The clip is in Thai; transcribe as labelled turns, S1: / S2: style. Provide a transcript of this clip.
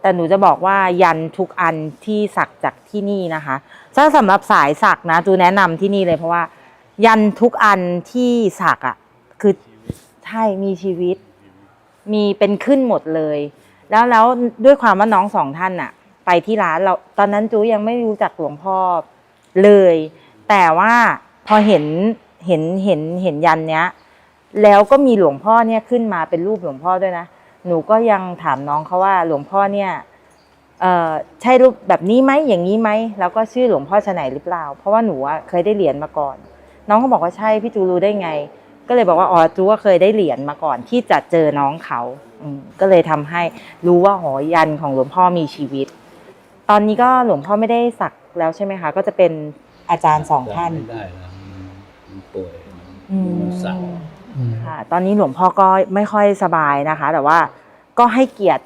S1: แต่หนูจะบอกว่ายันทุกอันที่สักจากที่นี่นะคะถ้าสำหรับสายสักนะจูแนะนำที่นี่เลยเพราะว่า ยันทุกอันที่สักอะ่ะคือใช่มีชีวิต มีเป็นขึ้นหมดเลย แล้วแล้วด้วยความว่าน้องสองท่านอะไปที่ร้านเราตอนนั้นจูยังไม่รู้จักหลวงพ่อเลย แต่ว่าพอเห็นเห็นเห็นเห็นยันเนี้ย แล้วก็มีหลวงพ่อเนี่ยขึ้นมาเป็นรูปหลวงพ่อด้วยนะ หนูก็ยังถามน้องเขาว่าหลวงพ่อเนี่ยเอ่อใช่รูปแบบนี้ไหมอย่างนี้ไหมแล้วก็ชื่อหลวงพ่อชะไหนหรือเปล่า เพราะว่าหนูอะเคยได้เหรียญมาก่อน น้องเขาบอกว่าใช่พี่จูรู้ได้ไง ก็เลยบอกว่าอ๋อจูก็เคยได้เหรียญมาก่อน ที่จะเจอน้องเขาอืมก็เลยทำให้รู้ว่าหอยันของหลวงพ่อมีชีวิต ตอนนี้ก็หลวงพ่อไม่ได้สักแล้วใช่ไหมคะ ก็จะเป็นอาจารย์สองท่าน
S2: ไม่ได้แล้วมันป่วย
S1: อืม ค่ะตอนนี้หลวงพ่อก็ไม่ค่อยสบายนะคะ แต่ว่าก็ให้เกียรติ